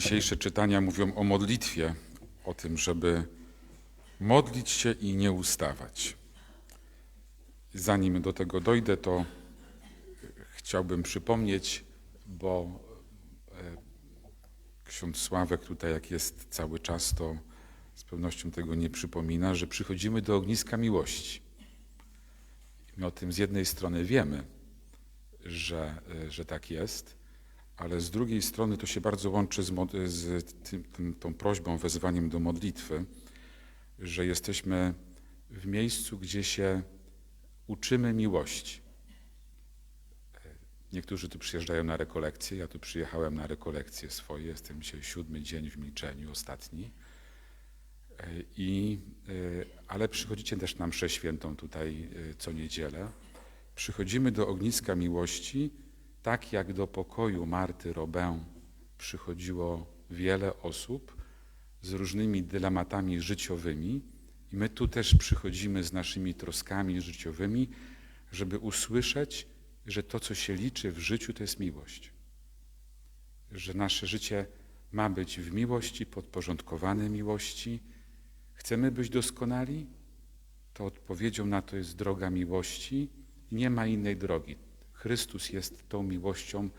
Dzisiejsze czytania mówią o modlitwie, o tym, żeby modlić się i nie ustawać. Zanim do tego dojdę, to chciałbym przypomnieć, bo e, ksiądz Sławek tutaj, jak jest cały czas, to z pewnością tego nie przypomina, że przychodzimy do ogniska miłości. My o tym z jednej strony wiemy, że, e, że tak jest, ale z drugiej strony to się bardzo łączy z, z tym, tym, tą prośbą, wezwaniem do modlitwy, że jesteśmy w miejscu, gdzie się uczymy miłości. Niektórzy tu przyjeżdżają na rekolekcje, ja tu przyjechałem na rekolekcje swoje, jestem dzisiaj siódmy dzień w milczeniu, ostatni. I, e, ale przychodzicie też na mszę świętą tutaj e, co niedzielę. Przychodzimy do ogniska miłości, tak jak do pokoju Marty Robę przychodziło wiele osób z różnymi dylematami życiowymi i my tu też przychodzimy z naszymi troskami życiowymi, żeby usłyszeć, że to, co się liczy w życiu, to jest miłość. Że nasze życie ma być w miłości, podporządkowane miłości. Chcemy być doskonali? To odpowiedzią na to jest droga miłości. Nie ma innej drogi. Chrystus jest tą miłością,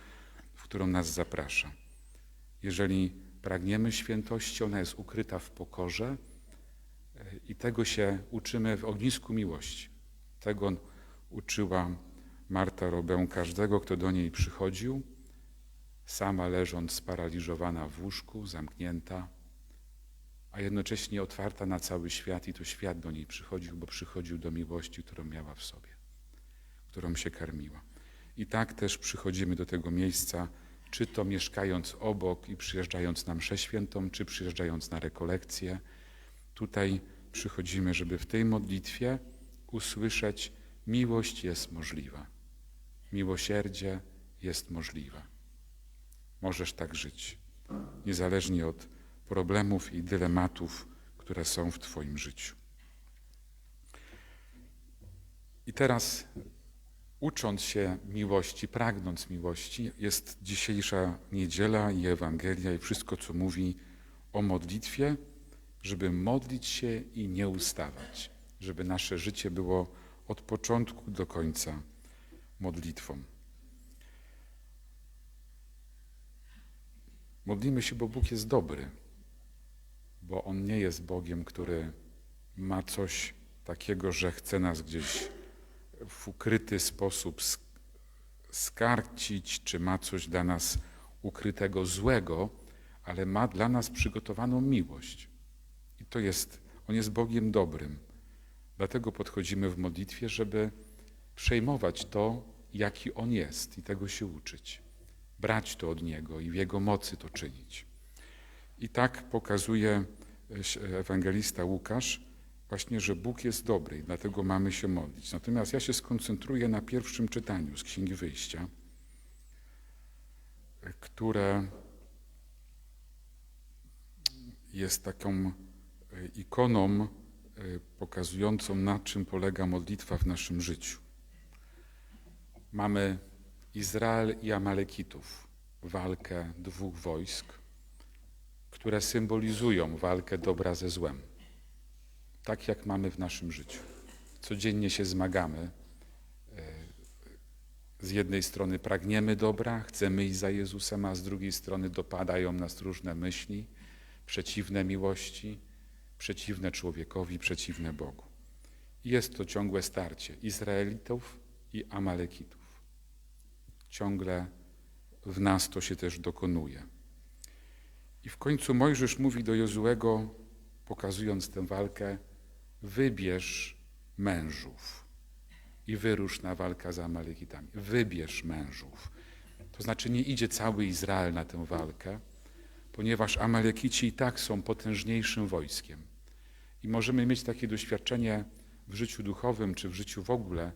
w którą nas zaprasza. Jeżeli pragniemy świętości, ona jest ukryta w pokorze e, i tego się uczymy w ognisku miłości. Tego uczyła Marta Robę każdego, kto do niej przychodził, sama leżąc sparaliżowana w łóżku, zamknięta, a jednocześnie otwarta na cały świat i to świat do niej przychodził, bo przychodził do miłości, którą miała w sobie, którą się karmiła. I tak też przychodzimy do tego miejsca, czy to mieszkając obok i przyjeżdżając na mszę świętą, czy przyjeżdżając na rekolekcję. Tutaj przychodzimy, żeby w tej modlitwie usłyszeć, miłość jest możliwa. Miłosierdzie jest możliwe. Możesz tak żyć, niezależnie od problemów i dylematów, które są w Twoim życiu. I teraz, ucząc się miłości, pragnąc miłości, jest dzisiejsza niedziela i Ewangelia i wszystko, co mówi o modlitwie, żeby modlić się i nie ustawać, żeby nasze życie było od początku do końca modlitwą. Modlimy się, bo Bóg jest dobry, bo On nie jest Bogiem, który ma coś takiego, że chce nas gdzieś w ukryty sposób skarcić, czy ma coś dla nas ukrytego złego, ale ma dla nas przygotowaną miłość. I to jest, On jest Bogiem dobrym. Dlatego podchodzimy w modlitwie, żeby przejmować to, jaki On jest i tego się uczyć. Brać to od Niego i w Jego mocy to czynić. I tak pokazuje ewangelista Łukasz, właśnie, że Bóg jest dobry i dlatego mamy się modlić. Natomiast ja się skoncentruję na pierwszym czytaniu z Księgi Wyjścia, które jest taką ikoną pokazującą, na czym polega modlitwa w naszym życiu. Mamy Izrael i Amalekitów, walkę dwóch wojsk, które symbolizują walkę dobra ze złem. Tak jak mamy w naszym życiu. Codziennie się zmagamy. Z jednej strony pragniemy dobra, chcemy iść za Jezusem, a z drugiej strony dopadają nas różne myśli, przeciwne miłości, przeciwne człowiekowi, przeciwne Bogu. Jest to ciągłe starcie Izraelitów i Amalekitów. Ciągle w nas to się też dokonuje. I w końcu Mojżesz mówi do Jozułego, pokazując tę walkę, wybierz mężów i wyrusz na walkę z Amalekitami. Wybierz mężów. To znaczy nie idzie cały Izrael na tę walkę, ponieważ Amalekici i tak są potężniejszym wojskiem. I możemy mieć takie doświadczenie w życiu duchowym czy w życiu w ogóle,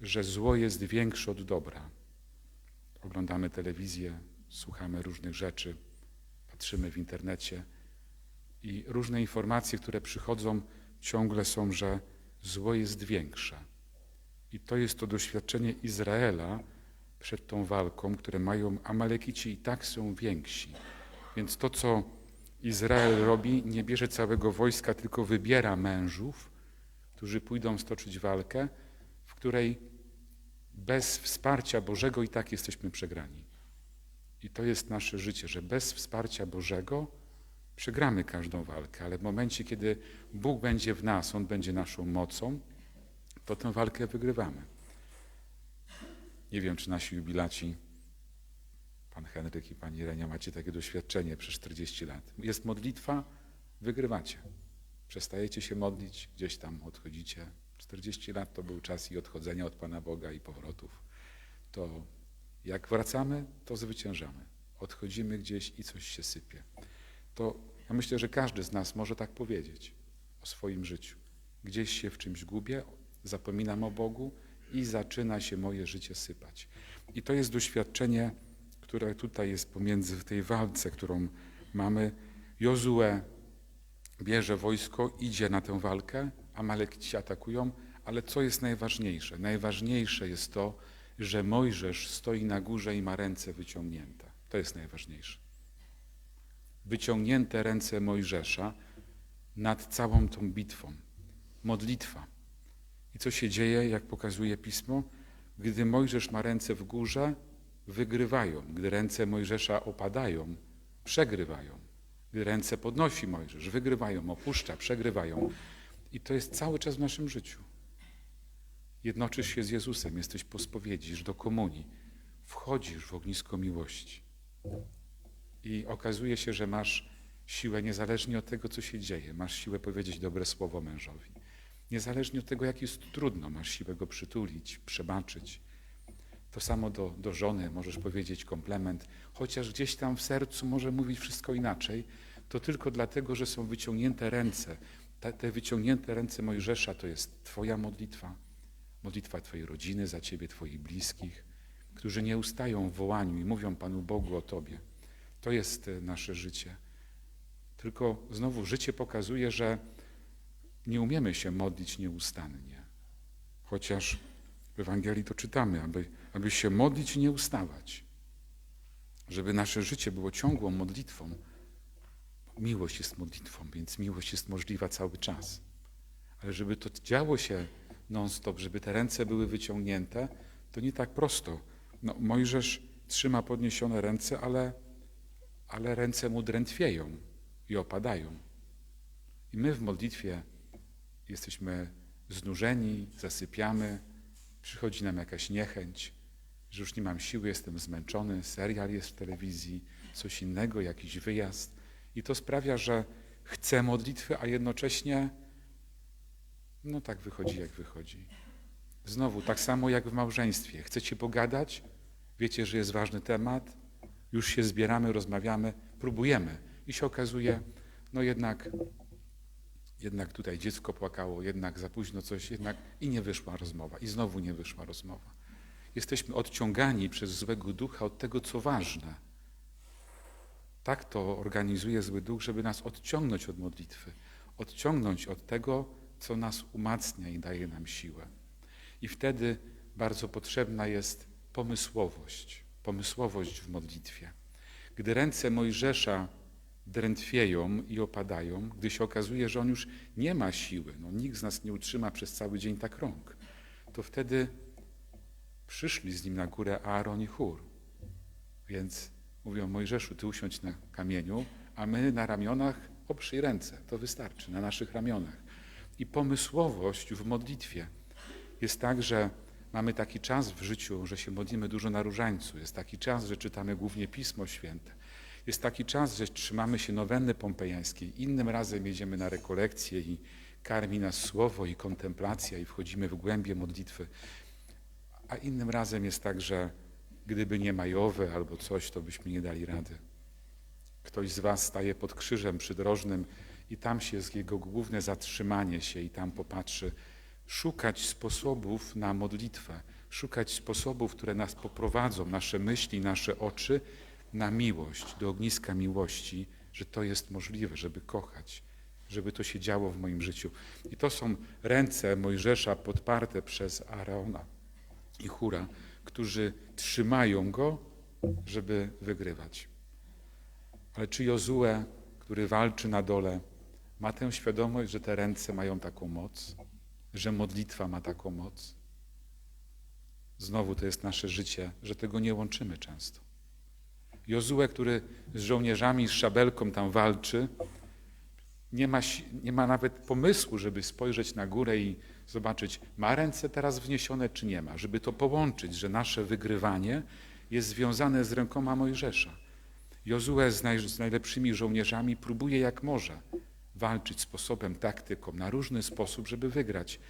że zło jest większe od dobra. Oglądamy telewizję, słuchamy różnych rzeczy, patrzymy w internecie i różne informacje, które przychodzą, ciągle są, że zło jest większe. I to jest to doświadczenie Izraela przed tą walką, które mają Amalekici i tak są więksi. Więc to, co Izrael robi, nie bierze całego wojska, tylko wybiera mężów, którzy pójdą stoczyć walkę, w której bez wsparcia Bożego i tak jesteśmy przegrani. I to jest nasze życie, że bez wsparcia Bożego przegramy każdą walkę, ale w momencie, kiedy Bóg będzie w nas, On będzie naszą mocą, to tę walkę wygrywamy. Nie wiem, czy nasi jubilaci, pan Henryk i pani Renia, macie takie doświadczenie przez 40 lat. Jest modlitwa, wygrywacie. Przestajecie się modlić, gdzieś tam odchodzicie. 40 lat to był czas i odchodzenia od Pana Boga i powrotów. To jak wracamy, to zwyciężamy. Odchodzimy gdzieś i coś się sypie. To ja myślę, że każdy z nas może tak powiedzieć o swoim życiu. Gdzieś się w czymś gubię, zapominam o Bogu i zaczyna się moje życie sypać. I to jest doświadczenie, które tutaj jest pomiędzy w tej walce, którą mamy. Jozue bierze wojsko, idzie na tę walkę, Amalekici atakują, ale co jest najważniejsze? Najważniejsze jest to, że Mojżesz stoi na górze i ma ręce wyciągnięte. To jest najważniejsze. Wyciągnięte ręce Mojżesza nad całą tą bitwą. Modlitwa. I co się dzieje, jak pokazuje Pismo? Gdy Mojżesz ma ręce w górze, wygrywają. Gdy ręce Mojżesza opadają, przegrywają. Gdy ręce podnosi Mojżesz, wygrywają, opuszcza, przegrywają. I to jest cały czas w naszym życiu. Jednoczysz się z Jezusem, jesteś po spowiedzi, do komunii, wchodzisz w ognisko miłości. I okazuje się, że masz siłę niezależnie od tego, co się dzieje. Masz siłę powiedzieć dobre słowo mężowi. Niezależnie od tego, jak jest trudno, masz siłę go przytulić, przebaczyć. To samo do, do żony możesz powiedzieć komplement, chociaż gdzieś tam w sercu może mówić wszystko inaczej, to tylko dlatego, że są wyciągnięte ręce. Te, te wyciągnięte ręce Mojżesza to jest Twoja modlitwa, modlitwa Twojej rodziny za Ciebie, Twoich bliskich, którzy nie ustają w wołaniu i mówią Panu Bogu o Tobie. To jest e, nasze życie. Tylko znowu życie pokazuje, że nie umiemy się modlić nieustannie. Chociaż w Ewangelii to czytamy, aby, aby się modlić i nie ustawać. Żeby nasze życie było ciągłą modlitwą. Miłość jest modlitwą, więc miłość jest możliwa cały czas. Ale żeby to działo się non-stop, żeby te ręce były wyciągnięte, to nie tak prosto. No, Mojżesz trzyma podniesione ręce, ale, ale ręce mu drętwieją i opadają. I my w modlitwie jesteśmy znużeni, zasypiamy, przychodzi nam jakaś niechęć, że już nie mam siły, jestem zmęczony, serial jest w telewizji, coś innego, jakiś wyjazd. I to sprawia, że chcę modlitwy, a jednocześnie no tak wychodzi, jak wychodzi. Znowu, tak samo jak w małżeństwie. Chcecie pogadać? Wiecie, że jest ważny temat? Już się zbieramy, rozmawiamy, próbujemy. I się okazuje, no jednak jednak tutaj dziecko płakało, jednak za późno coś, jednak i nie wyszła rozmowa, i znowu nie wyszła rozmowa. Jesteśmy odciągani przez złego ducha od tego, co ważne. Tak to organizuje zły duch, żeby nas odciągnąć od modlitwy, odciągnąć od tego, co nas umacnia i daje nam siłę. I wtedy bardzo potrzebna jest pomysłowość, pomysłowość w modlitwie. Gdy ręce Mojżesza drętwieją i opadają, gdy się okazuje, że on już nie ma siły, no, nikt z nas nie utrzyma przez cały dzień tak rąk, to wtedy przyszli z nim na górę Aaron i Chór. Więc mówią, Mojżeszu, ty usiądź na kamieniu, a my na ramionach oprzyj ręce. To wystarczy, na naszych ramionach. I pomysłowość w modlitwie jest tak, że mamy taki czas w życiu, że się modlimy dużo na różańcu. Jest taki czas, że czytamy głównie Pismo Święte. Jest taki czas, że trzymamy się nowenny pompejańskiej. Innym razem jedziemy na rekolekcję i karmi nas słowo i kontemplacja i wchodzimy w głębie modlitwy. A innym razem jest tak, że gdyby nie majowe albo coś, to byśmy nie dali rady. Ktoś z was staje pod krzyżem przydrożnym i tam się jest jego główne zatrzymanie się i tam popatrzy. Szukać sposobów na modlitwę, szukać sposobów, które nas poprowadzą, nasze myśli, nasze oczy na miłość, do ogniska miłości, że to jest możliwe, żeby kochać, żeby to się działo w moim życiu. I to są ręce Mojżesza podparte przez Araona i Hura, którzy trzymają go, żeby wygrywać. Ale czy Jozue, który walczy na dole, ma tę świadomość, że te ręce mają taką moc, że modlitwa ma taką moc? Znowu to jest nasze życie, że tego nie łączymy często. Jozue, który z żołnierzami, z szabelką tam walczy, nie ma, nie ma nawet pomysłu, żeby spojrzeć na górę i zobaczyć, ma ręce teraz wniesione, czy nie ma, żeby to połączyć, że nasze wygrywanie jest związane z rękoma Mojżesza. Jozue z, naj, z najlepszymi żołnierzami próbuje jak może walczyć sposobem, taktyką, na różny sposób, żeby wygrać.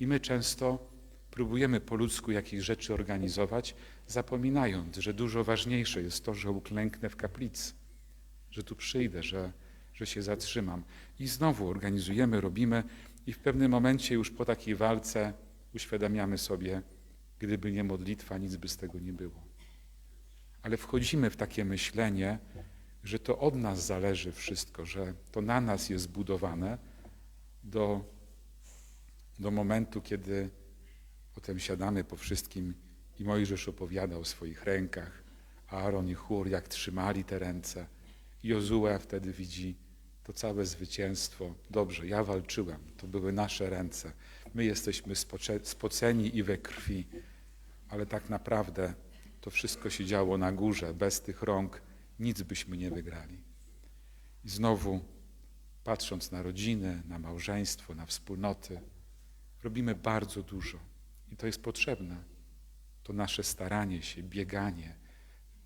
I my często próbujemy po ludzku jakieś rzeczy organizować, zapominając, że dużo ważniejsze jest to, że uklęknę w kaplicy, że tu przyjdę, że, że się zatrzymam. I znowu organizujemy, robimy i w pewnym momencie już po takiej walce uświadamiamy sobie, gdyby nie modlitwa, nic by z tego nie było. Ale wchodzimy w takie myślenie, że to od nas zależy wszystko, że to na nas jest zbudowane do, do momentu, kiedy potem siadamy po wszystkim i Mojżesz opowiada o swoich rękach, Aaron i Chór, jak trzymali te ręce. Jozue wtedy widzi to całe zwycięstwo. Dobrze, ja walczyłem, to były nasze ręce. My jesteśmy spoceni i we krwi, ale tak naprawdę to wszystko się działo na górze. Bez tych rąk nic byśmy nie wygrali. I znowu, patrząc na rodziny, na małżeństwo, na wspólnoty, robimy bardzo dużo. I to jest potrzebne. To nasze staranie się, bieganie,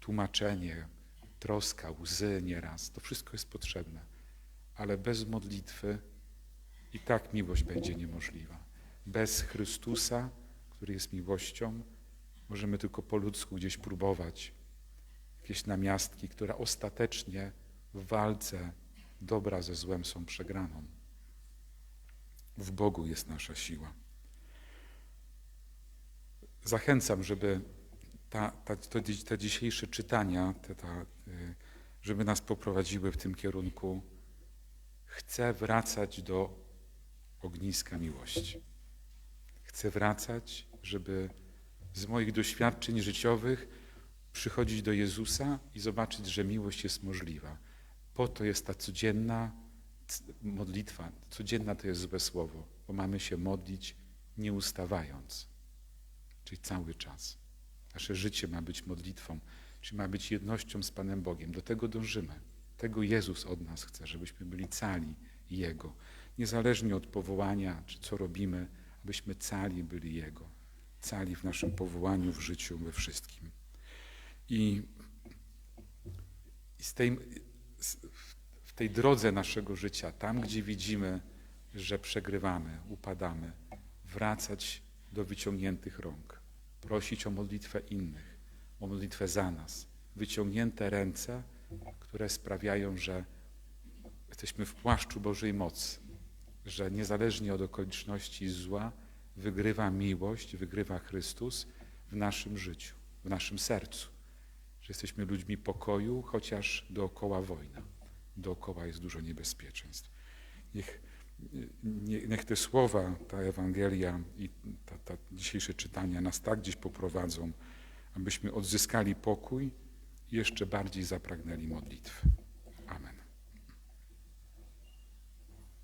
tłumaczenie, troska, łzy nieraz, to wszystko jest potrzebne. Ale bez modlitwy i tak miłość będzie niemożliwa. Bez Chrystusa, który jest miłością, możemy tylko po ludzku gdzieś próbować jakieś namiastki, które ostatecznie w walce dobra ze złem są przegraną. W Bogu jest nasza siła. Zachęcam, żeby ta, ta, to, te dzisiejsze czytania, te, ta, y, żeby nas poprowadziły w tym kierunku. Chcę wracać do ogniska miłości. Chcę wracać, żeby z moich doświadczeń życiowych przychodzić do Jezusa i zobaczyć, że miłość jest możliwa. Po to jest ta codzienna modlitwa. Codzienna to jest złe słowo, bo mamy się modlić nie ustawając, czyli cały czas. Nasze życie ma być modlitwą, czyli ma być jednością z Panem Bogiem. Do tego dążymy. Tego Jezus od nas chce, żebyśmy byli cali Jego. Niezależnie od powołania, czy co robimy, abyśmy cali byli Jego. Cali w naszym powołaniu, w życiu, we wszystkim. I, i z tej, w tej drodze naszego życia, tam gdzie widzimy, że przegrywamy, upadamy, wracać do wyciągniętych rąk, prosić o modlitwę innych, o modlitwę za nas. Wyciągnięte ręce, które sprawiają, że jesteśmy w płaszczu Bożej mocy, że niezależnie od okoliczności zła, wygrywa miłość, wygrywa Chrystus w naszym życiu, w naszym sercu. Że jesteśmy ludźmi pokoju, chociaż dookoła wojna, dookoła jest dużo niebezpieczeństw. Niech, nie, niech te słowa, ta Ewangelia i ta, ta dzisiejsze czytania nas tak gdzieś poprowadzą, abyśmy odzyskali pokój i jeszcze bardziej zapragnęli modlitwy.